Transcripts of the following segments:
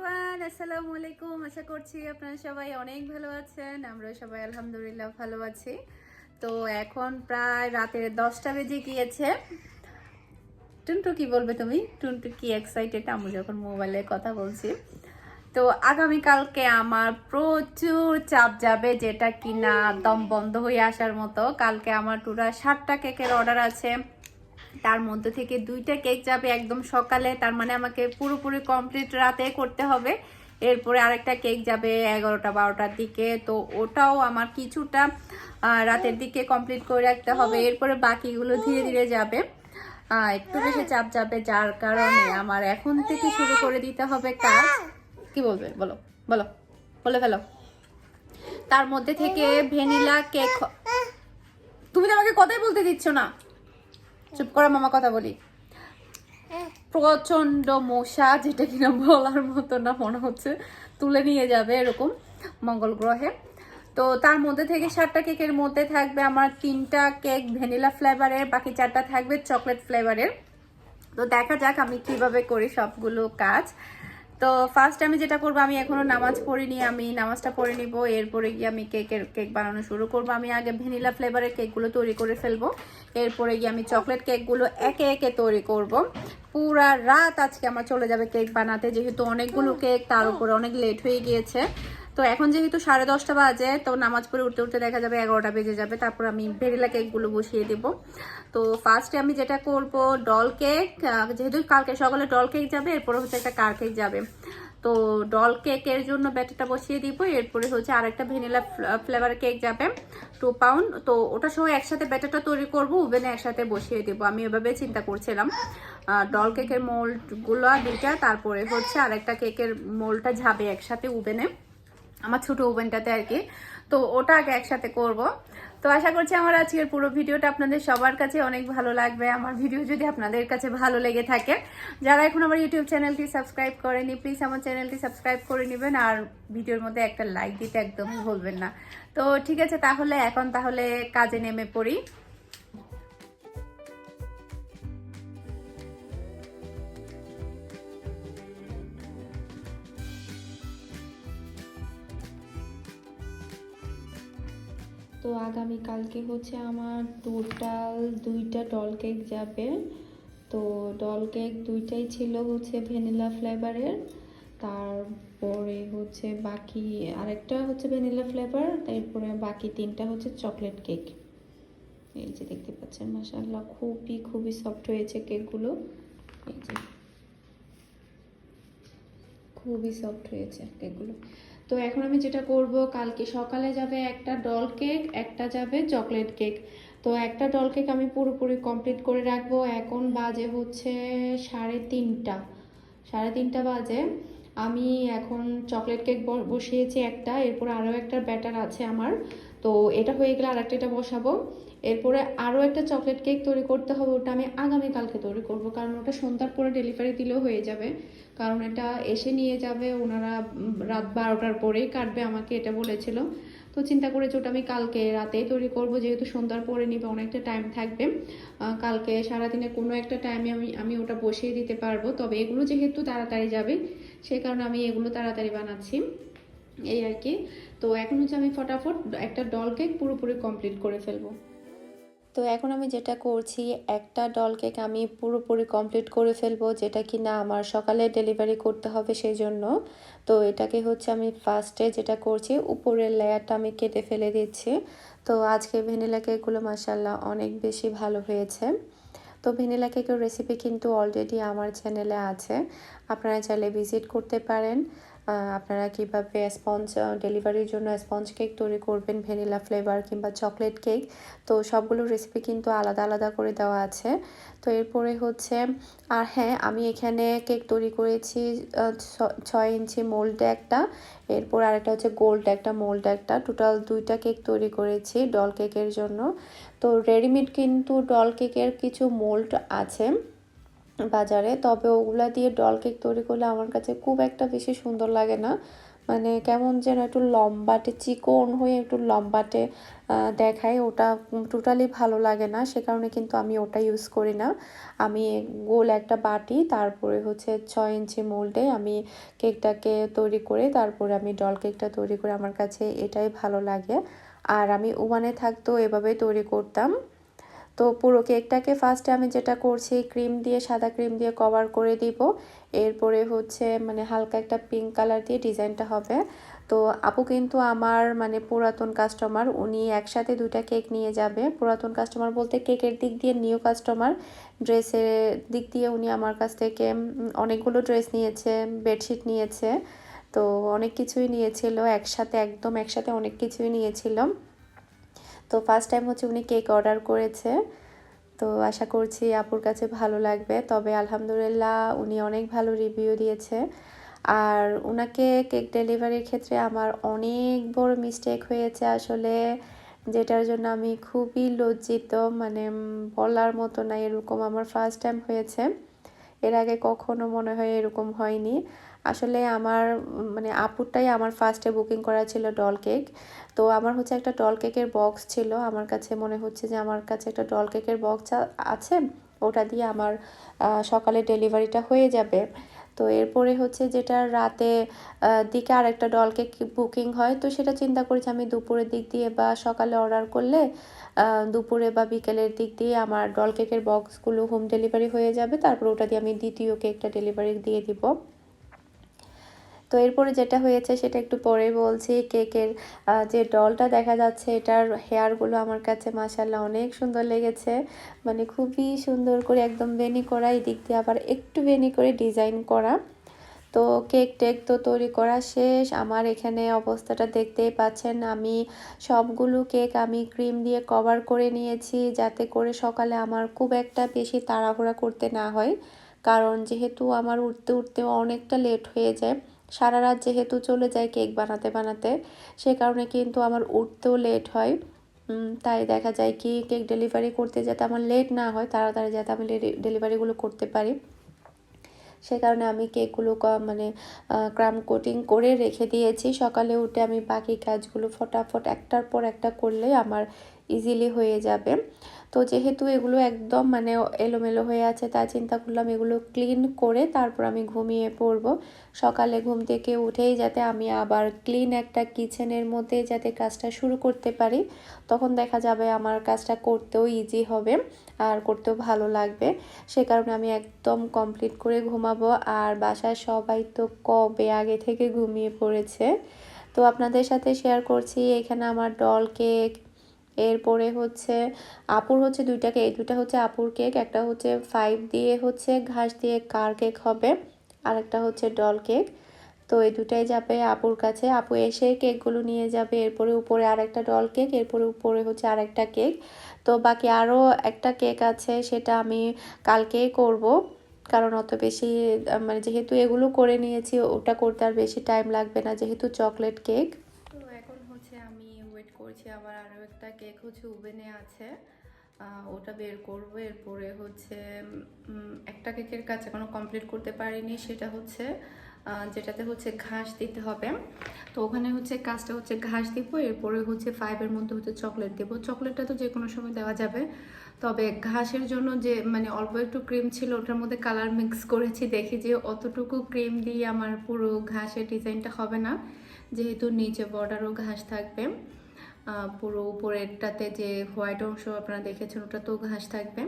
Everyone আসসালামু আলাইকুম। আশা করছি আপনারা সবাই অনেক ভালো আছেন আমরা সবাই আলহামদুলিল্লাহ ভালো আছি। তো এখন প্রায় রাতের দশটা বেজে গিয়েছে। টুনটু কি বলবে তুমি? টুনটু কি এক্সাইটেড আমি যখন মোবাইলে কথা বলছি। তো আগামীকালকে আমার প্রচুর চাপ যাবে, যেটা কিনা দম বন্ধ হয়ে আসার মতো। কালকে আমার টুরা ষাটটা কেকের অর্ডার আছে। তার মধ্যে থেকে দুইটা কেক যাবে একদম সকালে, তার মানে আমাকে পুরোপুরি কমপ্লিট রাতে করতে হবে। এরপরে আরেকটা কেক যাবে এগারোটা, বারোটার দিকে। তো ওটাও আমার কিছুটা রাতের দিকে কমপ্লিট করে রাখতে হবে। এরপরে বাকিগুলো ধীরে ধীরে যাবে। একটু বেশি চাপ যাবে, যার কারণে আমার এখন থেকে শুরু করে দিতে হবে কাজ। কি বলবে? বলো বলো, বলে ফেলো। তার মধ্যে থেকে ভ্যানিলা কেক তুমি তো আমাকে কথাই বলতে দিচ্ছ না। চুপ করে মামা কথা বলি। প্রচণ্ড মশা যেটা কিনা বলার মতো না মনে হচ্ছে। তুলে নিয়ে যাবে এরকম মঙ্গল গ্রহে। তো তার মধ্যে থেকে সাতটা কেকের মধ্যে থাকবে আমার তিনটা কেক ভ্যানিলা ফ্লেভারের বাকি চারটা থাকবে চকলেট ফ্লেভারের। তো দেখা যাক আমি কীভাবে করি সবগুলো কাজ। তো ফার্স্ট আমি যেটা করব আমি এখনও নামাজ পড়িনি আমি নামাজটা পড়ে নিব। এরপরে গিয়ে আমি কেকের কেক বানানো শুরু করব। আমি আগে ভ্যানিলা ফ্লেভারের কেকগুলো তৈরি করে ফেলব। এরপরে গিয়ে আমি চকলেট কেকগুলো একে একে তৈরি করব। পুরা রাত আজকে আমার চলে যাবে কেক বানাতে। যেহেতু অনেকগুলো কেক তার উপরে অনেক লেট হয়ে গিয়েছে। তো এখন যেহেতু সাড়ে দশটা বাজে, তো নামাজ পড়ে উঠতে উঠতে দেখা যাবে এগারোটা বেজে যাবে। তারপর আমি ভেরিলা কেকগুলো বসিয়ে দেব। তো ফার্স্টে আমি যেটা করব ডল কেক যেহেতু কালকে সকালে ডল কেক যাবে, এরপরে হচ্ছে একটা কার কেক যাবে। তো ডল কেকের জন্য ব্যাটারটা বসিয়ে দিব, এরপরে হচ্ছে আরেকটা ভ্যানিলা ফ্লেভার কেক যাবে টু পাউন্ড তো ওটা সহ একসাথে ব্যাটারটা তৈরি করব, ওভেনে একসাথে বসিয়ে দেবো। আমি এভাবে চিন্তা করছিলাম। ডল কেকের মোল্ডগুলো দুইটা, তারপরে হচ্ছে আরেকটা কেকের মোল্ডটা যাবে একসাথে ওভেনে। আমার ছোট ওভেনটাতে আর কি। তো ওটা আগে একসাথে করব। তো আশা করছি আমার আজকের পুরো ভিডিওটা আপনাদের সবার কাছে অনেক ভালো লাগবে। আমার ভিডিও যদি আপনাদের কাছে ভালো লেগে থাকে, যারা এখন আমার ইউটিউব চ্যানেলটি সাবস্ক্রাইব করেনি প্লিজ আমার চ্যানেলটি সাবস্ক্রাইব করে নেবেন আর ভিডিওর মধ্যে একটা লাইক দিতে একদমই ভুলবেন না। তো ঠিক আছে, তাহলে এখন তাহলে কাজে নেমে পড়ি। আগামীকালকে হচ্ছে আমার টোটাল দুইটা ডল কেক যাবে। তো ডল কেক দুইটাই ছিল হচ্ছে ভ্যানিলা ফ্লেভারের তারপরে হচ্ছে বাকি আরেকটা হচ্ছে ভ্যানিলা ফ্লেভার তারপরে বাকি তিনটা হচ্ছে চকলেট কেক এই যে দেখতে পাচ্ছেন মাসাল্লাহ খুবই খুবই সফট হয়েছে কেকগুলো এই যে খুবই সফট হয়েছে কেকগুলো তো এখন আমি যেটা করব, কালকে সকালে যাবে একটা ডল কেক একটা যাবে চকলেট কেক তো একটা ডল কেক আমি পুরোপুরি কমপ্লিট করে রাখব। এখন বাজে হচ্ছে সাড়ে তিনটা। সাড়ে তিনটা বাজে। আমি এখন চকলেট কেক বসিয়েছি একটা, এরপর আরও একটা ব্যাটার আছে আমার। তো এটা হয়ে গেলে আরেকটা এটা বসাবো। এরপরে আরও একটা চকলেট কেক তৈরি করতে হবে, ওটা আমি আগামীকালকে তৈরি করব, কারণ ওটা সন্ধ্যার পরে ডেলিভারি দিলেও হয়ে যাবে। কারণ এটা এসে নিয়ে যাবে, ওনারা রাত বারোটার পরেই কাটবে আমাকে এটা বলেছিল। তো চিন্তা করেছি ওটা আমি কালকে রাতেই তৈরি করব, যেহেতু সন্ধ্যার পরে নিবে, অনেকটা টাইম থাকবে। কালকে সারাদিনে কোনো একটা টাইমে আমি আমি ওটা বসিয়ে দিতে পারব, তবে এগুলো যেহেতু তাড়াতাড়ি যাবে সেই কারণে আমি এগুলো তাড়াতাড়ি বানাচ্ছি। এই আর কি। তো এখন হচ্ছে আমি ফটাফট একটা ডল কেক পুরোপুরি কমপ্লিট করে ফেলব। তো এখন আমি যেটা করছি, একটা ডল কেক আমি পুরোপুরি কমপ্লিট করে ফেলব, যেটা কি না আমার সকালে ডেলিভারি করতে হবে সেই জন্য তো এটাকে হচ্ছে আমি ফার্স্টে যেটা করছি, উপরের লেয়ারটা আমি কেটে ফেলে দিচ্ছি। তো আজকে ভ্যানিলা কেকগুলো মাসাল্লাহ অনেক বেশি ভালো হয়েছে। তো ভ্যানিলা কেকের রেসিপি কিন্তু অলরেডি আমার চ্যানেলে আছে। আপনারা চাইলে ভিজিট করতে পারেন। আপনারা কীভাবে স্পঞ্জ ডেলিভারির জন্য স্পঞ্জ কেক তৈরি করবেন? ভ্যানিলা ফ্লেভার কিংবা চকলেট কেক। তো সবগুলো রেসিপি কিন্তু আলাদা আলাদা করে দেওয়া আছে। তো এরপরে হচ্ছে, আর হ্যাঁ আমি এখানে কেক তৈরি করেছি ছয় ইঞ্চি মোল্ড একটা। এরপর আরেকটা হচ্ছে গোল্ড একটা মোল্ড একটা। টোটাল দুইটা কেক তৈরি করেছি ডল কেকের জন্য। তো রেডিমেড কিন্তু ডল কেকের কিছু মোল্ড আছে। বাজারে। তবে ওগুলা দিয়ে ডল কেক তৈরি করলে আমার কাছে খুব একটা বেশি সুন্দর লাগে না। মানে কেমন যেন একটু লম্বাটে, চিকন হয়ে একটু লম্বাটে দেখায়। ওটা টোটালি ভালো লাগে না। সে কারণে কিন্তু আমি ওটা ইউজ করি না। আমি গোল একটা বাটি, তারপরে হচ্ছে ছয় ইঞ্চি মোল্ডে আমি কেকটাকে তৈরি করে, তারপরে আমি ডল কেকটা তৈরি করে আমার কাছে এটাই ভালো লাগে। আর আমি ওভানে থাকতো এভাবেই তৈরি করতাম। তো পুরো কেকটাকে ফার্স্টে আমি যেটা করছি ক্রিম দিয়ে, সাদা ক্রিম দিয়ে কভার করে দিব। এরপরে হচ্ছে মানে হালকা একটা পিঙ্ক কালার দিয়ে ডিজাইনটা হবে। তো আপু কিন্তু আমার মানে পুরাতন কাস্টমার উনি একসাথে দুইটা কেক নিয়ে যাবে। পুরাতন কাস্টমার বলতে কেকের দিক দিয়ে নিউ কাস্টমার ড্রেসের দিক দিয়ে উনি আমার কাছ থেকে অনেকগুলো ড্রেস নিয়েছে বেডশিট নিয়েছে। তো অনেক কিছুই নিয়েছিল, একসাথে একদম একসাথে অনেক কিছুই নিয়েছিল। তো ফার্স্ট টাইম হচ্ছে উনি কেক অর্ডার করেছে। তো আশা করছি আপুর কাছে ভালো লাগবে। তবে আলহামদুলিল্লাহ উনি অনেক ভালো রিভিউ দিয়েছে। আর ওনাকে কেক ডেলিভারির ক্ষেত্রে আমার অনেক বড় মিস্টেক হয়েছে আসলে, যেটার জন্য আমি খুবই লজ্জিত মানে বলার মতো না এরকম আমার ফার্স্ট টাইম হয়েছে। এর আগে কখনো মনে হয় এরকম হয়নি। আসলে আমার মানে আপুরটাই আমার ফার্স্টে বুকিং করা ছিল ডল কেক তো আমার হচ্ছে একটা ডল কেকের বক্স ছিল। আমার কাছে মনে হচ্ছে যে আমার কাছে একটা ডল কেকের বক্স আছে। ওটা দিয়ে আমার সকালে ডেলিভারিটা হয়ে যাবে। তো এরপরে হচ্ছে যেটা রাতে দিকে আরেকটা ডল কেক বুকিং হয়, তো সেটা চিন্তা করেছি আমি দুপুরের দিক দিয়ে বা সকালে অর্ডার করলে দুপুরে বা বিকেলের দিক দিয়ে আমার ডল কেকের বক্সগুলো হোম ডেলিভারি হয়ে যাবে। তারপর ওটা দিয়ে আমি দ্বিতীয় কেকটা ডেলিভারি দিয়ে দিব। তো এরপরে যেটা হয়েছে সেটা একটু পরে বলছি, কেকের যে ডলটা দেখা যাচ্ছে এটার হেয়ারগুলো আমার কাছে মাসাল্লাহ অনেক সুন্দর লেগেছে। মানে খুবই সুন্দর করে একদম বেনি করা এই দিক দিয়ে আবার একটু বেনি করে ডিজাইন করা। তো কেক টেক তো তৈরি করা শেষ, আমার এখানে অবস্থাটা দেখতেই পাচ্ছেন। আমি সবগুলো কেক আমি ক্রিম দিয়ে কভার করে নিয়েছি যাতে করে সকালে আমার খুব একটা বেশি তাড়াহুড়া করতে না হয়। কারণ যেহেতু আমার উঠতে উঠতে অনেকটা লেট হয়ে যায় সারা রাত যেহেতু চলে যায় কেক বানাতে বানাতে, সে কারণে কিন্তু আমার উঠতেও লেট হয়। তাই দেখা যায় কি কেক ডেলিভারি করতে যাতে আমার লেট না হয়, তাড়াতাড়ি যাতে আমি ডেলিভারিগুলো করতে পারি। সে কারণে আমি কেকগুলো মানে ক্রাম কোটিং করে রেখে দিয়েছি। সকালে উঠে আমি বাকি কাজগুলো ফটাফট একটার পর একটা করলে আমার ইজিলি হয়ে যাবে। তো যেহেতু এগুলো একদম মানে এলোমেলো হয়ে আছে তাই চিন্তা করলাম এগুলো ক্লিন করে তারপর আমি ঘুমিয়ে পড়ব। সকালে ঘুম থেকে উঠেই যাতে আমি আবার ক্লিন একটা কিচেনের মধ্যে যাতে কাজটা শুরু করতে পারি, তখন দেখা যাবে আমার কাজটা করতেও ইজি হবে আর করতেও ভালো লাগবে। সে কারণে আমি একদম কমপ্লিট করে ঘুমাবো আর বাসায় সবাই তো কবে আগে থেকে ঘুমিয়ে পড়েছে। তো আপনাদের সাথে শেয়ার করছি, এখানে আমার ডল কেক এরপরে হচ্ছে আপুর হচ্ছে দুইটা কেক দুইটা হচ্ছে আপুর কেক একটা হচ্ছে ফাইভ দিয়ে হচ্ছে ঘাস দিয়ে কার কেক হবে, আর একটা হচ্ছে ডল কেক তো এই দুটাই যাবে আপুর কাছে, আপু এসে কেকগুলো নিয়ে যাবে, এরপরে উপরে আরেকটা ডল কেক এরপরে উপরে হচ্ছে আরেকটা কেক তো বাকি আরও একটা কেক আছে, সেটা আমি কালকেই করব, কারণ অত বেশি মানে যেহেতু এগুলো করে নিয়েছি, ওটা করতে আর বেশি টাইম লাগবে না, যেহেতু চকলেট কেক তো এখন হচ্ছে আমি ওয়েট করছি, আবার আরও একটা কেক হচ্ছে ওভেনে আছে। ওটা বের করব। এরপরে হচ্ছে একটা কেকের কাজ এখনও কমপ্লিট করতে পারিনি। সেটা হচ্ছে যেটাতে হচ্ছে ঘাস দিতে হবে। তো ওখানে হচ্ছে কাজটা হচ্ছে ঘাস দিব। এরপরে হচ্ছে ফাইভের মধ্যে হচ্ছে চকলেট দেবো। চকলেটটা তো যে কোনো সময় দেওয়া যাবে। তবে ঘাসের জন্য যে মানে অল্প একটু ক্রিম ছিল, ওটার মধ্যে কালার মিক্স করেছি। দেখি যে অতটুকু ক্রিম দিয়ে আমার পুরো ঘাসের ডিজাইনটা হবে না। যেহেতু নিচে বর্ডারও ঘাস থাকবে। পুরো উপরেরটাতে যে হোয়াইট অংশ আপনারা দেখেছেন, ওটা তো ঘাস থাকবে।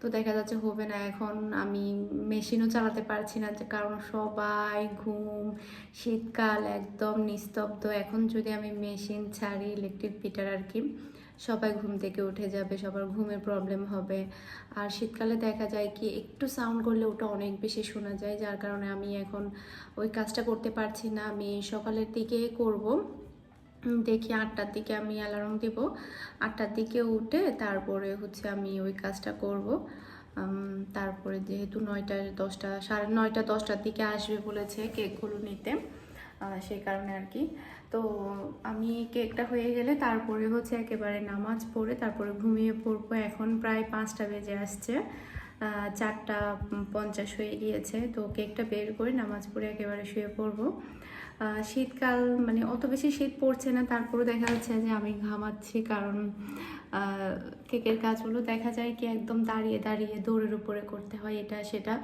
তো দেখা যাচ্ছে হবে না, এখন আমি মেশিনও চালাতে পারছি না, যে কারণ সবাই ঘুম, শীতকাল একদম নিস্তব্ধ। এখন যদি আমি মেশিন ছাড়ি ইলেকট্রিক পিটার আর কি, সবাই ঘুম থেকে উঠে যাবে, সবার ঘুমের প্রবলেম হবে। আর শীতকালে দেখা যায় কি, একটু সাউন্ড করলে ওটা অনেক বেশি শোনা যায়, যার কারণে আমি এখন ওই কাজটা করতে পারছি না। আমি সকালের দিকে করব। দেখি আটটার দিকে আমি অ্যালার্ম দিব। আটটার দিকে উঠে তারপরে হচ্ছে আমি ওই কাজটা করব। তারপরে যেহেতু নয়টা, দশটা, সাড়ে নয়টা, দশটার দিকে আসবে বলেছে কেকগুলো নিতে সেই কারণে আর কি। তো আমি কেকটা হয়ে গেলে তারপরে হচ্ছে একেবারে নামাজ পড়ে তারপরে ঘুমিয়ে পড়ব। এখন প্রায় পাঁচটা বেজে আসছে চারটা পঞ্চাশ হয়ে গিয়েছে। তো কেকটা বের করে নামাজ পড়ে একেবারে শুয়ে পড়ব। শীতকাল মানে অত বেশি শীত পড়ছে না তারপরে দেখা যাচ্ছে যে আমি ঘামাচ্ছি, কারণ কেকের কাজগুলো দেখা যায় কি একদম দাঁড়িয়ে দাঁড়িয়ে দৌড়ের উপরে করতে হয়, এটা, সেটা।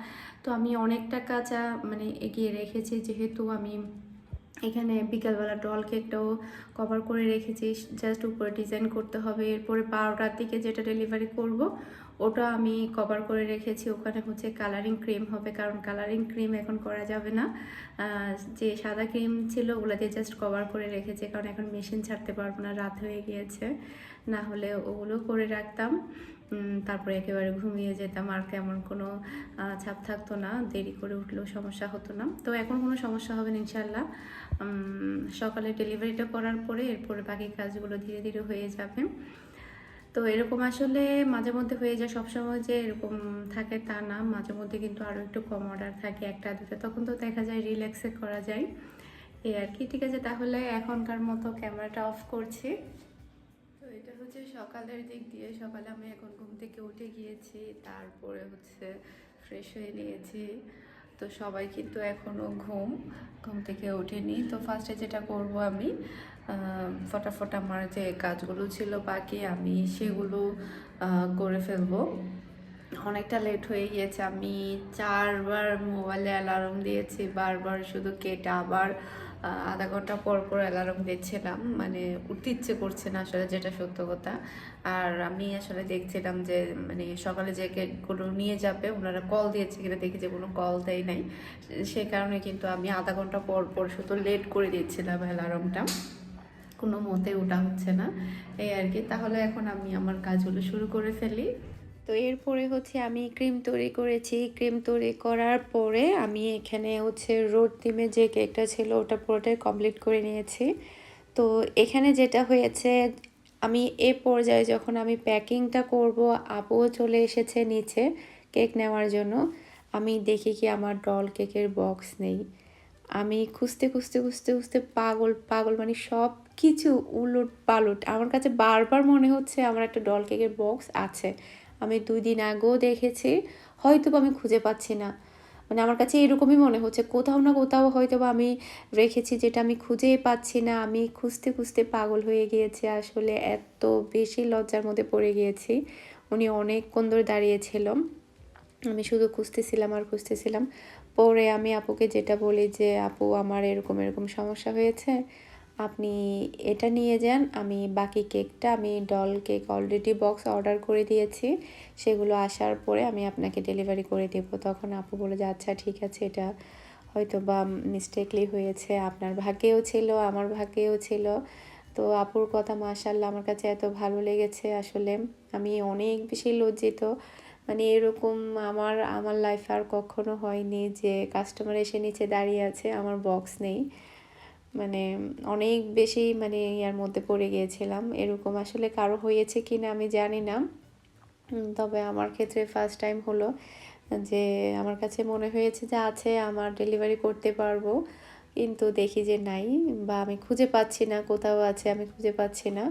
তো আমি অনেকটা কাঁচা মানে এগিয়ে রেখেছি, যেহেতু আমি এখানে বিকালবেলা ডল কেকটাও কভার করে রেখেছি জাস্ট উপরে ডিজাইন করতে হবে। এরপরে বারোটার দিকে যেটা ডেলিভারি করব, ওটা আমি কভার করে রেখেছি। ওখানে হচ্ছে কালারিং ক্রিম হবে, কারণ কালারিং ক্রিম এখন করা যাবে না। যে সাদা ক্রিম ছিল ওগুলো দিয়ে জাস্ট কভার করে রেখেছি, কারণ এখন মেশিন ছাড়তে পারব না, রাত হয়ে গিয়েছে। না হলে ওগুলো করে রাখতাম। তারপরে একেবারে ঘুমিয়ে যেতাম, আর কেমন কোনো ছাপ থাকতো না, দেরি করে উঠলেও সমস্যা হতো না। তো এখন কোনো সমস্যা হবে না ইনশাল্লাহ সকালে ডেলিভারিটা করার পরে এরপরে বাকি কাজগুলো ধীরে ধীরে হয়ে যাবে। তো এরকম আসলে মাঝে মধ্যে হয়ে যায় সবসময় যে এরকম থাকে তা না, মাঝে মধ্যে কিন্তু আরও একটু কম অর্ডার থাকে একটা, দুটো। তখন তো দেখা যায় রিল্যাক্সে করা যায়। এই আর কি, ঠিক আছে। তাহলে এখনকার মতো ক্যামেরাটা অফ করছি। হচ্ছে সকালের দিক দিয়ে সকালে আমি এখন ঘুম থেকে উঠে গিয়েছি, তারপরে হচ্ছে ফ্রেশ হয়ে নিয়েছি। তো সবাই কিন্তু এখনও ঘুম ঘুম থেকে ওঠেনি। তো ফার্স্টে যেটা করব আমি ফটাফট আমার যে কাজগুলো ছিল বাকি আমি সেগুলো করে ফেলব। অনেকটা লেট হয়ে গিয়েছে। আমি চারবার মোবাইলে অ্যালার্ম দিয়েছি, বারবার শুধু কেটে আবার আধা ঘণ্টা পর পর অ্যালার্ম দিচ্ছিলাম মানে উঠতে ইচ্ছে করছে না আসলে যেটা সত্য কথা। আর আমি আসলে দেখছিলাম যে মানে সকালে যে কেকগুলো নিয়ে যাবে, ওনারা কল দিয়েছে কিনা, দেখি যে কোনো কল দেয় নাই। সে কারণে কিন্তু আমি আধা ঘণ্টা পর পর শুধু লেট করে দিচ্ছিলাম অ্যালার্মটা কোনো মতে ওটা হচ্ছে না। এই আর কি। তাহলে এখন আমি আমার কাজগুলো শুরু করে ফেলি। তো এরপরে হচ্ছে আমি ক্রিম তৈরি করেছি। ক্রিম তৈরি করার পরে আমি এখানে হচ্ছে রোড ডিমে যে কেকটা ছিল ওটা পুরোটাই কমপ্লিট করে নিয়েছি। তো এখানে যেটা হয়েছে, আমি এ পর্যায়ে যখন আমি প্যাকিংটা করব, আপুও চলে এসেছে নিচে কেক নেওয়ার জন্য। আমি দেখি কি আমার ডল কেকের বক্স নেই। আমি খুঁজতে খুঁজতে খুঁজতে খুঁজতে পাগল পাগল মানে সব কিছু উলট পালট আমার কাছে বারবার মনে হচ্ছে আমার একটা ডল কেকের বক্স আছে। আমি দুই দিন আগেও দেখেছি হয়তো আমি খুঁজে পাচ্ছি না। মানে আমার কাছে এরকমই মনে হচ্ছে, কোথাও না কোথাও হয়তো বা আমি রেখেছি যেটা আমি খুঁজেই পাচ্ছি না। আমি খুঁজতে খুঁজতে পাগল হয়ে গিয়েছি, আসলে এত বেশি লজ্জার মধ্যে পড়ে গিয়েছি। উনি অনেকক্ষণ ধরে দাঁড়িয়েছিল। আমি শুধু খুঁজতেছিলাম আর খুঁজতেছিলাম। পরে আমি আপুকে যেটা বলি যে, আপু, আমার এরকম এরকম সমস্যা হয়েছে। আপনি এটা নিয়ে যান, আমি বাকি কেকটা, আমি doll cake already box order করে দিয়েছি, সেগুলো আসার পরে আমি আপনাকে ডেলিভারি করে দেবো। তখন আপু বলে যে আচ্ছা ঠিক আছে, এটা হয়তো বা মিস্টেকলি হয়েছে, আপনার ভাগ্যেও ছিল, আমার ভাগ্যেও ছিল। তো আপুর কথা মাশাল্লাহ আমার কাছে এত ভালো লেগেছে আসলে। আমি অনেক বেশি লজ্জিত। মানে এরকম আমার আমার লাইফে আর কখনো হয়নি যে কাস্টমার এসে নিচে দাঁড়িয়ে আছে, আমার বক্স নেই। মানে অনেক বেশি মানে ইয়ার মধ্যে পড়ে গিয়েছিলাম। এরকম আসলে কারও হয়েছে কি না আমি জানি না। তবে আমার ক্ষেত্রে ফার্স্ট টাইম হলো যে আমার কাছে মনে হয়েছে যে আছে, আমার ডেলিভারি করতে পারব। কিন্তু দেখি যে নাই বা আমি খুঁজে পাচ্ছি না, কোথাও আছে, আমি খুঁজে পাচ্ছি না।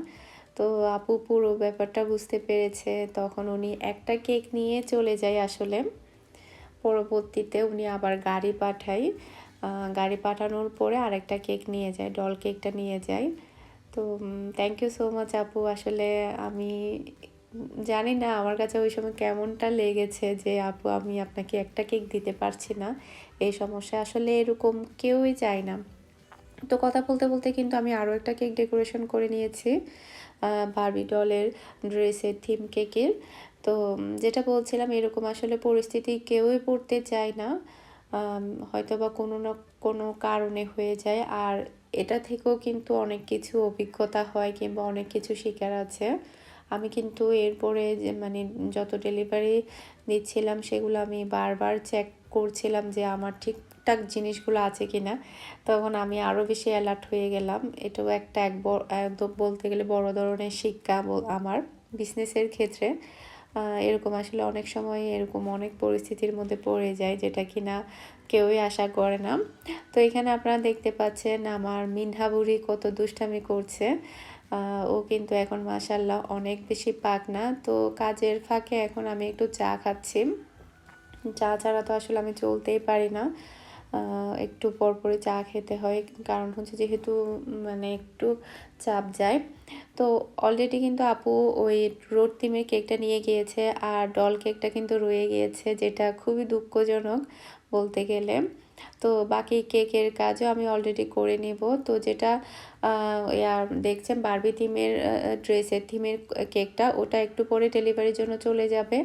তো আপু পুরো ব্যাপারটা বুঝতে পেরেছে। তখন উনি একটা কেক নিয়ে চলে যায় আসলে। পরবর্তীতে উনি আবার গাড়ি পাঠায়। গাড়ি পাঠানোর পরে আরেকটা কেক নিয়ে যায় ডল কেকটা নিয়ে যায়। তো থ্যাংক ইউ সো মাচ আপু। আসলে আমি জানি না আমার কাছে ওই সময় কেমনটা লেগেছে যে, আপু, আমি আপনাকে একটা কেক দিতে পারছি না। এই সমস্যা আসলে এরকম কেউই চায় না। তো কথা বলতে বলতে কিন্তু আমি আরও একটা কেক ডেকোরেশন করে নিয়েছি বারবি ডলের ড্রেসের থিম কেকের তো যেটা বলছিলাম, এরকম আসলে পরিস্থিতি কেউই পড়তে চায় না। হয়তো বা কোনো না কোনো কারণে হয়ে যায়। আর এটা থেকেও কিন্তু অনেক কিছু অভিজ্ঞতা হয় কিংবা অনেক কিছু শেখার আছে। আমি কিন্তু এরপরে যে মানে যত ডেলিভারি দিচ্ছিলাম সেগুলো আমি বারবার চেক করছিলাম যে, আমার ঠিকঠাক জিনিসগুলো আছে কি না তখন আমি আরও বেশি অ্যালার্ট হয়ে গেলাম। এটাও একটা এক বলতে গেলে বড় ধরনের শিক্ষা আমার বিজনেসের ক্ষেত্রে। এরকম আসলে অনেক সময় এরকম অনেক পরিস্থিতির মধ্যে পড়ে যায় যেটা কিনা কেউই আশা করে না। তো এখানে আপনারা দেখতে পাচ্ছেন আমার মিনহা বুড়ি কত দুষ্টামি করছে। ও কিন্তু এখন মাসাল্লাহ অনেক বেশি পাক না তো কাজের ফাঁকে এখন আমি একটু চা খাচ্ছি। চা ছাড়া তো আসলে আমি চলতেই পারি না। একটু পরপরে চা খেতে হয়। কারণ হচ্ছে যেহেতু মানে একটু চাপ যায়। তো অলরেডি কিন্তু আপু ওই রোড থিমের কেকটা নিয়ে গিয়েছে। আর ডল কেকটা কিন্তু রয়ে গিয়েছে, যেটা খুবই দুঃখজনক বলতে গেলে। তো বাকি কেকের কাজও আমি অলরেডি করে নেব। তো যেটা দেখছেন বারবি থিমের ড্রেসের থিমের কেকটা, ওটা একটু পরে ডেলিভারির জন্য চলে যাবে।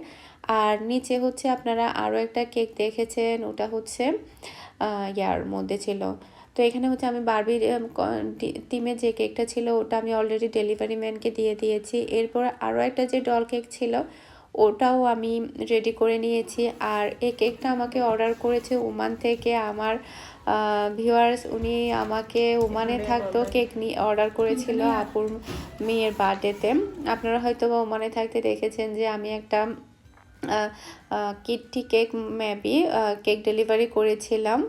আর নিচে হচ্ছে আপনারা আরও একটা কেক দেখেছেন, ওটা হচ্ছে ইয়ার মধ্যে ছিল। তো এখানে হচ্ছে আমি বারবির টিমে যে কেকটা ছিল, ওটা আমি অলরেডি ডেলিভারি ম্যানকে দিয়ে দিয়েছি। এরপর আরও একটা যে ডল কেক ছিল ওটাও আমি রেডি করে নিয়েছি। আর এই কেকটা আমাকে অর্ডার করেছে ওমান থেকে আমার ভিউয়ার্স উনি আমাকে ওমানে থাকতো কেক নিয়ে অর্ডার করেছিল আপুর মেয়ের বার্থডেতে আপনারা হয়তো বা ওমানে থাকতে দেখেছেন যে আমি একটা kitty cake maybe cake delivery করেছিলাম।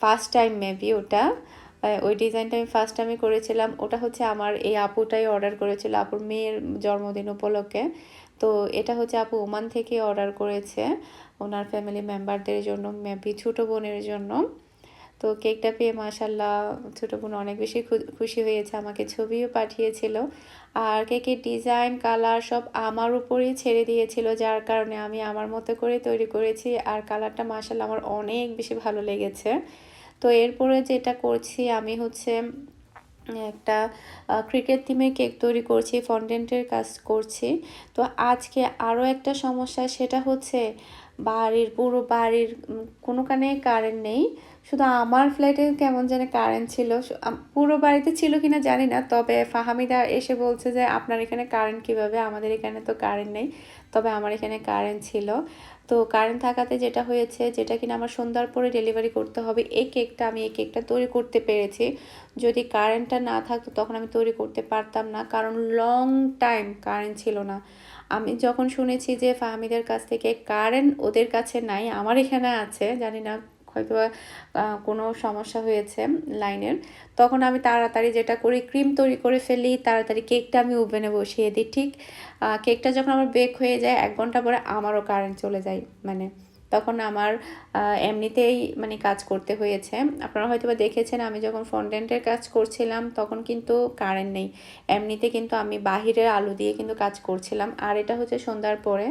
ফার্স্ট টাইম মেবি ওটা। ওই ডিজাইনটা আমি ফার্স্ট টাইমে করেছিলাম। ওটা হচ্ছে আমার এই আপুটাই অর্ডার করেছিল আপুর মেয়ের জন্মদিন উপলক্ষে। তো এটা হচ্ছে আপু ওমান থেকে অর্ডার করেছে ওনার ফ্যামিলি মেম্বারদের জন্য, মেবি ছোটো বোনের জন্য। তো কেকটা পেয়ে মাসাল্লাহ ছোটো বোন অনেক বেশি খুশি হয়েছে, আমাকে ছবিও পাঠিয়েছিল। আর কেকের ডিজাইন, কালার সব আমার উপরেই ছেড়ে দিয়েছিল, যার কারণে আমি আমার মতো করে তৈরি করেছি আর কালারটা মাসাল্লাহ আমার অনেক বেশি ভালো লেগেছে। তো এরপরে যেটা করছি আমি হচ্ছে একটা ক্রিকেট থিমে কেক তৈরি করছি ফন্ডেন্টের কাজ করছি। তো আজকে আরও একটা সমস্যা, সেটা হচ্ছে বাড়ির, পুরো বাড়ির কোনো কোনোখানে কারেন্ট নেই। শুধু আমার ফ্ল্যাটে কেমন যেন কারেন্ট ছিল পুরো বাড়িতে ছিল কিনা জানি না, তবে ফাহামিদা এসে বলছে যে, আপনার এখানে কারেন্ট কীভাবে? আমাদের এখানে তো কারেন্ট নেই। তবে আমার এখানে কারেন্ট ছিল। তো কারেন্ট থাকাতে যেটা হয়েছে, যেটা কিনা আমার সন্ধ্যার পরে ডেলিভারি করতে হবে, এই কেকটা আমি এই কেকটা তৈরি করতে পেরেছি। যদি কারেন্টটা না থাকতো, তখন আমি তৈরি করতে পারতাম না, কারণ লং টাইম কারেন্ট ছিল না। আমি যখন শুনেছি যে ফাহামিদের কাছ থেকে কারেন্ট ওদের কাছে নাই, আমার এখানে আছে, জানি না হয়তো কোনো সমস্যা হয়েছে লাইনের, তখন আমি তাড়াতাড়ি যেটা করি, ক্রিম তৈরি করে ফেলি, তাড়াতাড়ি কেকটা আমি ওভেনে বসিয়ে দিই, ঠিক কেকটা যখন আমার বেক হয়ে যায়, এক ঘণ্টা পরে আমারও কারেন্ট চলে যায় মানে তখন আমার এমনিতেই মানে কাজ করতে হয়েছে। আপনারা হয়তো দেখেছেন, আমি যখন ফন্ডেন্টের কাজ করছিলাম, তখন কিন্তু কারেন্ট নেই, এমনিতে কিন্তু আমি বাহিরের আলু দিয়ে কিন্তু কাজ করছিলাম, আর এটা হচ্ছে সন্ধ্যার পরে,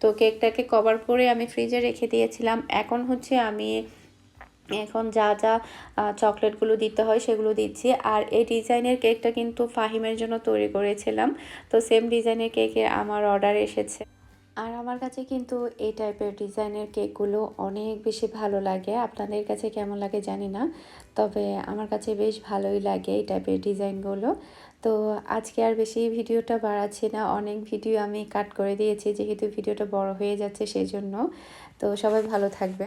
তো কেকটাকে কভার করে আমি ফ্রিজে রেখে দিয়েছিলাম, এখন হচ্ছে আমি এখন যা যা চকলেটগুলো দিতে হয় সেগুলো দিচ্ছি। আর এই ডিজাইনের কেকটা কিন্তু ফাহিমের জন্য তৈরি করেছিলাম। তো সেম ডিজাইনের কেকে আমার অর্ডার এসেছে। আর আমার কাছে কিন্তু এই টাইপের ডিজাইনের কেকগুলো অনেক বেশি ভালো লাগে। আপনাদের কাছে কেমন লাগে জানি না, তবে আমার কাছে বেশ ভালোই লাগে এই টাইপের ডিজাইনগুলো। তো আজকে আর বেশি ভিডিওটা বাড়াচ্ছি না, অনেক ভিডিও আমি কাট করে দিয়েছি, যেহেতু ভিডিওটা বড় হয়ে যাচ্ছে সেই জন্য তো সবাই ভালো থাকবে